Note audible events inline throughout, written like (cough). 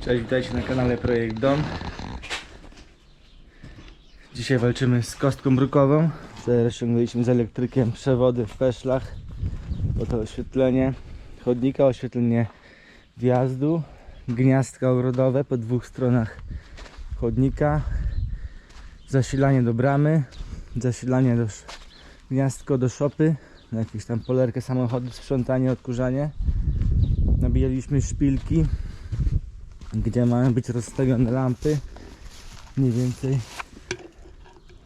Cześć, witajcie na kanale Projekt Dom. Dzisiaj walczymy z kostką brukową. Rozciągnęliśmy z elektrykiem przewody w peszlach. Oto oświetlenie chodnika, oświetlenie wjazdu, gniazdka ogrodowe po dwóch stronach chodnika, zasilanie do bramy, zasilanie do gniazdko do szopy, na jakąś tam polerkę samochodu, sprzątanie, odkurzanie. Nabijaliśmy szpilki, gdzie mają być rozstawione lampy. Mniej więcej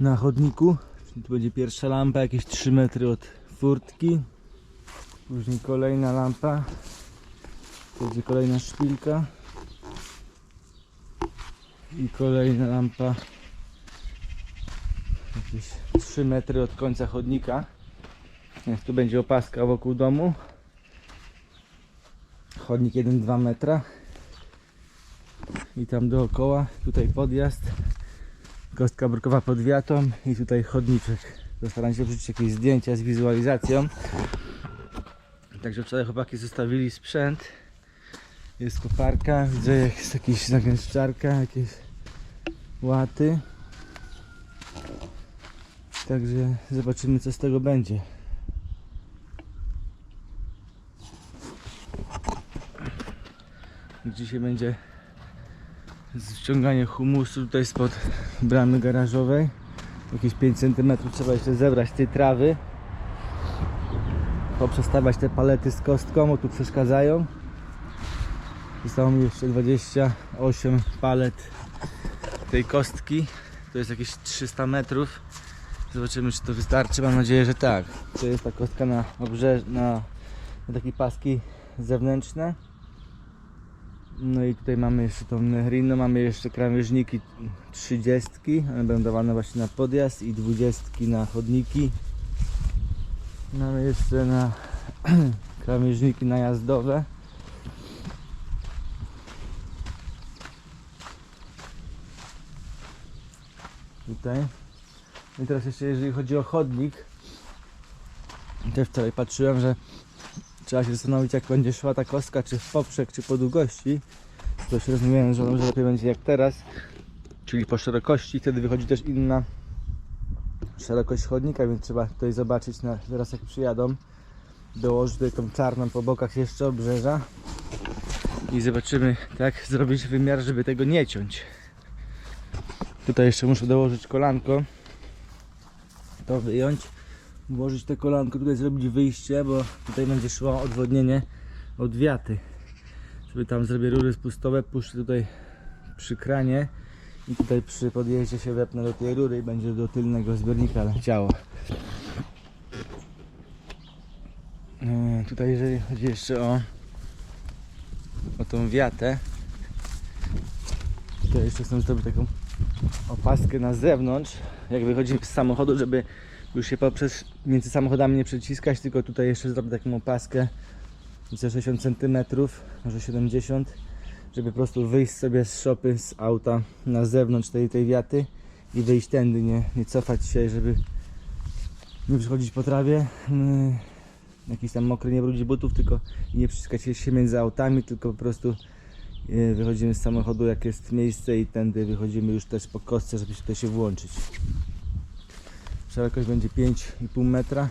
na chodniku. Czyli tu będzie pierwsza lampa jakieś 3 metry od furtki. Później kolejna lampa. Będzie kolejna szpilka. I kolejna lampa. Jakieś 3 metry od końca chodnika. Tu będzie opaska wokół domu. Chodnik 1-2 metra i tam dookoła, tutaj podjazd, kostka brukowa pod wiatą i tutaj chodniczek. Postaram się wrzucić jakieś zdjęcia z wizualizacją. Także wczoraj chłopaki zostawili sprzęt. Jest koparka, widzę jest jakaś zagęszczarka, jakieś łaty. Także zobaczymy co z tego będzie. Dzisiaj będzie ściąganie humusu tutaj spod bramy garażowej. Jakieś 5 cm trzeba jeszcze zebrać tej trawy. Poprzestawiać te palety z kostką, bo tu przeszkadzają. Zostało mi jeszcze 28 palet tej kostki. To jest jakieś 300 metrów. Zobaczymy czy to wystarczy. Mam nadzieję, że tak. To jest ta kostka na obrzeż, na, na takie paski zewnętrzne. No i tutaj mamy jeszcze tą Nehrino, mamy jeszcze krawężniki 30, one będą dawane właśnie na podjazd i 20 na chodniki. Mamy jeszcze na (clears throat) krawężniki najazdowe. Tutaj. I teraz jeszcze jeżeli chodzi o chodnik, też wczoraj patrzyłem, że Trzeba się zastanowić jak będzie szła ta kostka, czy w poprzek, czy po długości. To się żoną, że lepiej będzie jak teraz, czyli po szerokości, wtedy wychodzi też inna szerokość chodnika, więc trzeba tutaj zobaczyć na, teraz jak przyjadą. Dołożyć tutaj tą czarną po bokach jeszcze obrzeża i zobaczymy jak zrobić wymiar, żeby tego nie ciąć. Tutaj jeszcze muszę dołożyć kolanko, to wyjąć włożyć te kolanko, tutaj zrobić wyjście, bo tutaj będzie szło odwodnienie od wiaty. Sobie tam zrobię rury spustowe, puszczę tutaj przy kranie i tutaj przy podjeździe się wepnę do tej rury i będzie do tylnego zbiornika leciało. Yy, Tutaj jeżeli chodzi jeszcze o, o tą wiatę, to jeszcze chcę zrobić taką opaskę na zewnątrz, jak wychodzimy z samochodu, żeby już się poprzez między samochodami nie przeciskać, tylko tutaj jeszcze zrobię taką opaskę. Ze 60 cm, może 70 żeby po prostu wyjść sobie z szopy, z auta na zewnątrz tej, tej wiaty i wyjść tędy, nie, nie cofać się, żeby nie przychodzić po trawie. Yy, jakiś tam mokry, nie brudzić butów, tylko nie przyciskać się między autami, tylko po prostu yy, wychodzimy z samochodu jak jest miejsce i tędy wychodzimy już też po kostce, żeby się tutaj się włączyć szerokość będzie 5,5 metra.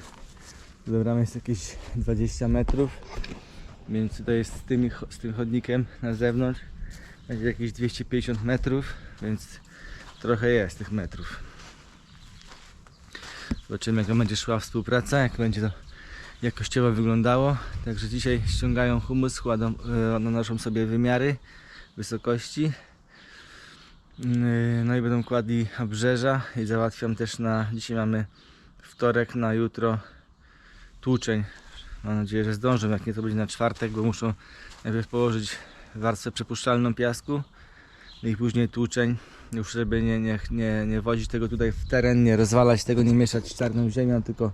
Do bramy jest jakieś 20 metrów. Więc tutaj jest z, tymi, z tym chodnikiem na zewnątrz będzie jakieś 250 metrów więc trochę jest tych metrów. Zobaczymy jak będzie szła współpraca jak będzie to jakościowo wyglądało. Także dzisiaj ściągają humus kładą, e, nanoszą sobie wymiary wysokości No i będą kładli obrzeża i załatwiam też na, dzisiaj mamy wtorek, na jutro tłuczeń. Mam nadzieję, że zdążę, jak nie to będzie na czwartek, bo muszą najpierw położyć warstwę przepuszczalną piasku i później tłuczeń, już żeby nie, nie, nie, nie wozić tego tutaj w teren, nie rozwalać tego, nie mieszać z czarną ziemią, tylko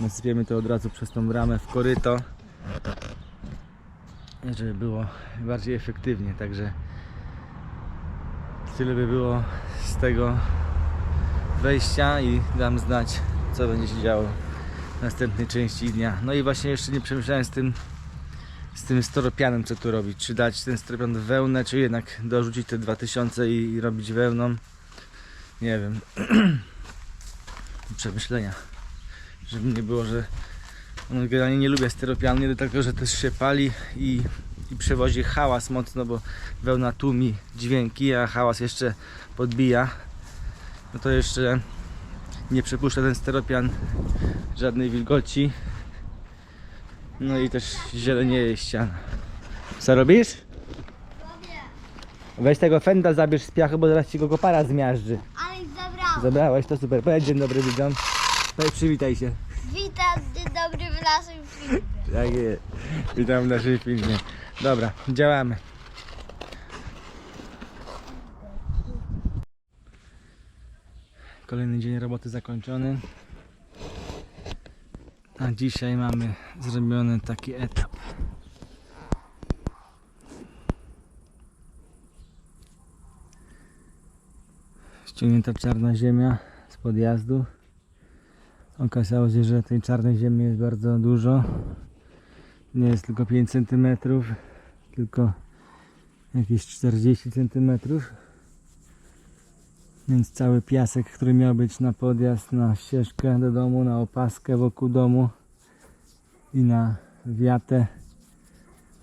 nasypiemy to od razu przez tą bramę w koryto, żeby było bardziej efektywnie, także tyle by było z tego wejścia i dam znać co będzie się działo w następnej części dnia. No i właśnie jeszcze nie przemyślałem z tym z tym steropianem co tu robić. Czy dać ten steropian w wełnę, czy jednak dorzucić te 2000 i, i robić wełną. Nie wiem. (clears throat) Przemyślenia. Żeby nie było, że no, generalnie nie lubię steropianu, nie dlatego, że też się pali i, i przewozi hałas mocno, bo wełna tłumi dźwięki, a hałas jeszcze podbija. No to jeszcze nie przepuszcza ten steropian żadnej wilgoci. No i też zielenieje ściana. Co robisz? Weź tego fenda zabierz z piachu, bo zaraz ci go kopara zmiażdży. Ale zabrałam. Zabrałeś, to super. Powiedz dzień dobry widzom. Powiedz, przywitaj się. Witam, dzień dobry w naszym filmie. Tak jest. Witam w naszym filmie. Dobra, działamy. Kolejny dzień roboty zakończony. A dzisiaj mamy zrobiony taki etap. Ściągnięta czarna ziemia z podjazdu. Okazało się, że tej czarnej ziemi jest bardzo dużo. Nie jest tylko 5 cm, tylko jakieś 40 cm. Więc cały piasek, który miał być na podjazd, na ścieżkę do domu, na opaskę wokół domu i na wiatę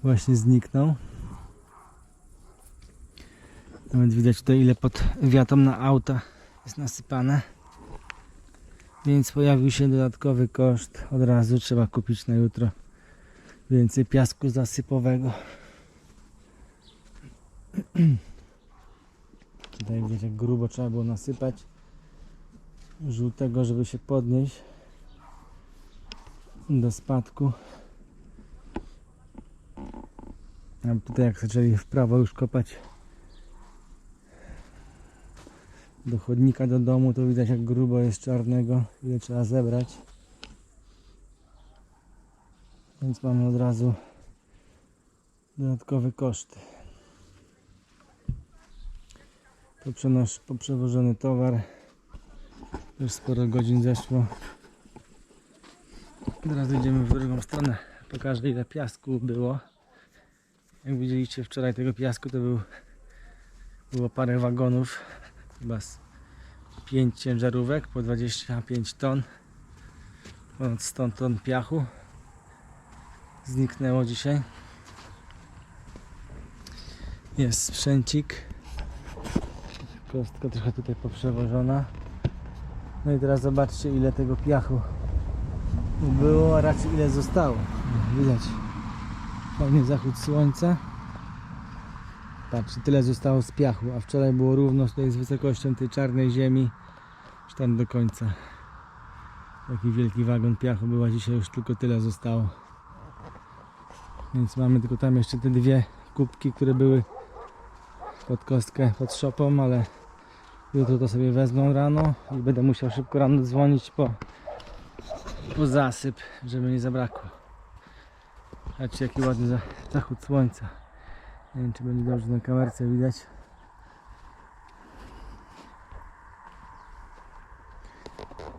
właśnie zniknął. Nawet widać tutaj ile pod wiatą na auta jest nasypane. Więc pojawił się dodatkowy koszt. Od razu trzeba kupić na jutro więcej piasku zasypowego. (clears throat) Tutaj widać jak grubo trzeba było nasypać żółtego, żeby się podnieść do spadku. A tutaj jak zaczęli w prawo już kopać do chodnika do domu, to widać jak grubo jest czarnego, ile trzeba zebrać. Więc mamy od razu dodatkowe koszty. Poprzenos- Poprzewożony towar. Już sporo godzin zeszło. Teraz idziemy w drugą stronę. Pokażę ile piasku było. Jak widzieliście wczoraj tego piasku to był było parę wagonów. Chyba z 5 ciężarówek po 25 ton. Ponad 100 ton piachu zniknęło dzisiaj. Jest sprzęcik. Kostka trochę tutaj poprzewożona. No i teraz zobaczcie ile tego piachu było, a raczej ile zostało. Widać fajny zachód słońca. Patrzcie, tyle zostało z piachu, a wczoraj było równo tutaj z wysokością tej czarnej ziemi, już tam do końca. Taki wielki wagon piachu był, a dzisiaj już tylko tyle zostało. Więc mamy tylko tam jeszcze te dwie kubki, które były pod kostkę, pod szopą, ale jutro to sobie wezmą rano i będę musiał szybko rano dzwonić po, po zasyp, żeby nie zabrakło. Patrzcie jaki ładny za- zachód słońca. Nie wiem czy będzie dobrze na kamerce widać.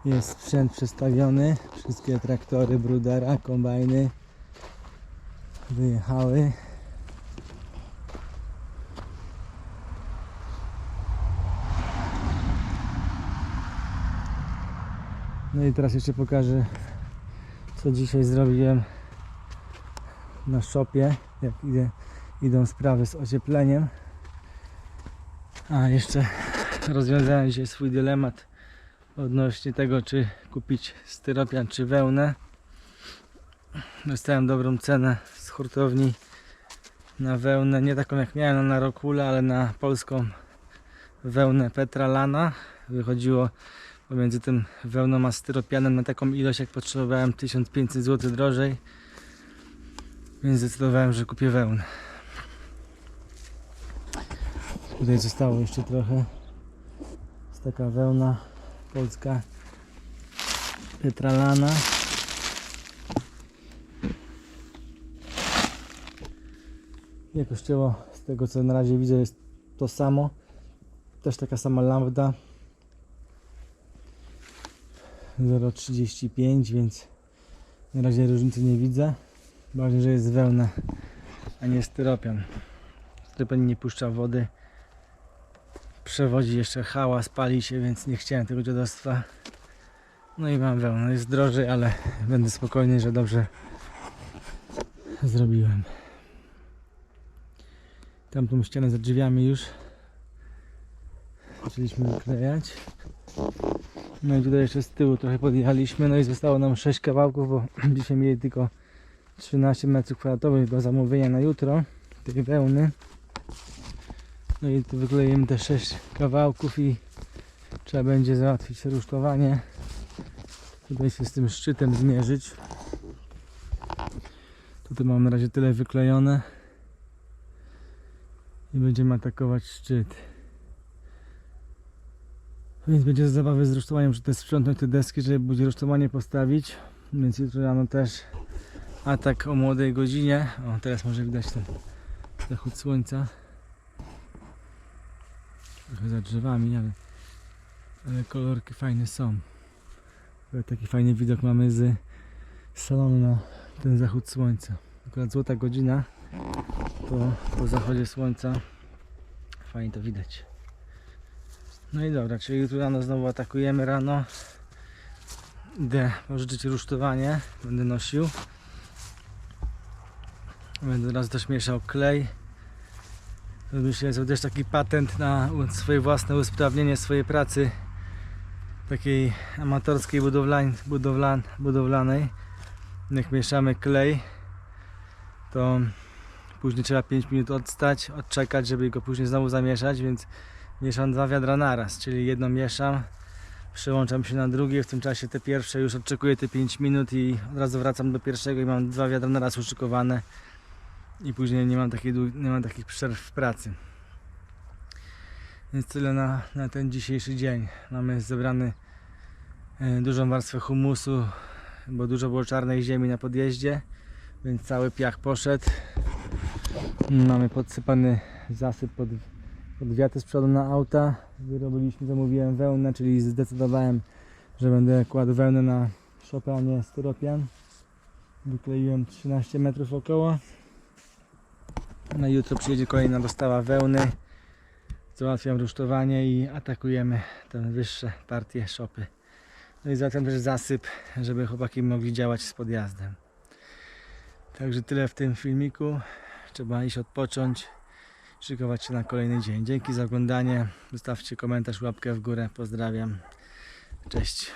Jest sprzęt przestawiony. Wszystkie traktory Brudera, kombajny wyjechały. No i teraz jeszcze pokażę co dzisiaj zrobiłem na szopie, jak idę, idą sprawy z ociepleniem. A jeszcze rozwiązałem dzisiaj swój dylemat odnośnie tego, czy kupić styropian, czy wełnę. Dostałem dobrą cenę z hurtowni na wełnę, nie taką jak miałem na Rokule, ale na polską wełnę Petra Lana. Wychodziło pomiędzy tym wełną a styropianem na taką ilość jak potrzebowałem 1500 zł drożej. Więc zdecydowałem, że kupię wełnę. Tutaj zostało jeszcze trochę. Jest taka wełna polska Petralana. Jakościowo z tego co na razie widzę jest to samo. Też taka sama lambda. 0,35 więc na razie różnicy nie widzę. Ważne, że jest wełna, a nie styropian. Styropian nie puszcza wody. Przewodzi jeszcze hałas, pali się, więc nie chciałem tego dziadostwa. No i mam wełnę. Jest drożej, ale będę spokojny, że dobrze zrobiłem. Tamtą ścianę za drzwiami już zaczęliśmy wyklejać. No i tutaj jeszcze z tyłu trochę podjechaliśmy, no i zostało nam 6 kawałków, bo (clears throat) dzisiaj mieli tylko 13 m2 do zamówienia na jutro tej wełny. No i tu wykleimy te 6 kawałków i trzeba będzie załatwić rusztowanie. Tutaj się z tym szczytem zmierzyć. Tutaj mam na razie tyle wyklejone. I będziemy atakować szczyt. Więc będzie zabawy z rusztowaniem, muszę też sprzątnąć te deski, żeby będzie rusztowanie postawić. Więc jutro rano też atak o młodej godzinie. O, teraz może widać ten zachód słońca. Trochę za drzewami, ale, ale kolorki fajne są. Taki fajny widok mamy z salonu na ten zachód słońca. Akurat złota godzina po, po zachodzie słońca. Fajnie to widać. No i dobra, czyli jutro rano znowu atakujemy rano. Idę pożyczyć rusztowanie, będę nosił. Będę teraz też mieszał klej. Myślę, że też taki patent na swoje własne usprawnienie swojej pracy takiej amatorskiej budowlań, budowlan, budowlanej. Jak mieszamy klej, to później trzeba 5 minut odstać, odczekać, żeby go później znowu zamieszać, więc mieszam dwa wiadra naraz, czyli jedno mieszam, przełączam się na drugie, w tym czasie te pierwsze już odczekuję te 5 minut i od razu wracam do pierwszego i mam dwa wiadra naraz uszykowane i później nie mam, takiej, nie mam takich przerw w pracy. Więc tyle na, na ten dzisiejszy dzień. Mamy zebrany e, dużą warstwę humusu, bo dużo było czarnej ziemi na podjeździe, więc cały piach poszedł. Mamy podsypany zasyp pod, pod wiaty z przodu na auta. Wyrobiliśmy, zamówiłem wełnę, czyli zdecydowałem, że będę kładł wełnę na szopę, a nie styropian. Wykleiłem 13 metrów około. No i jutro przyjedzie kolejna dostawa wełny. Załatwiam rusztowanie i atakujemy te wyższe partie szopy. No i zatem też zasyp, żeby chłopaki mogli działać z podjazdem. Także tyle w tym filmiku. Trzeba iść odpocząć, szykować się na kolejny dzień. Dzięki za oglądanie. Zostawcie komentarz, łapkę w górę. Pozdrawiam. Cześć.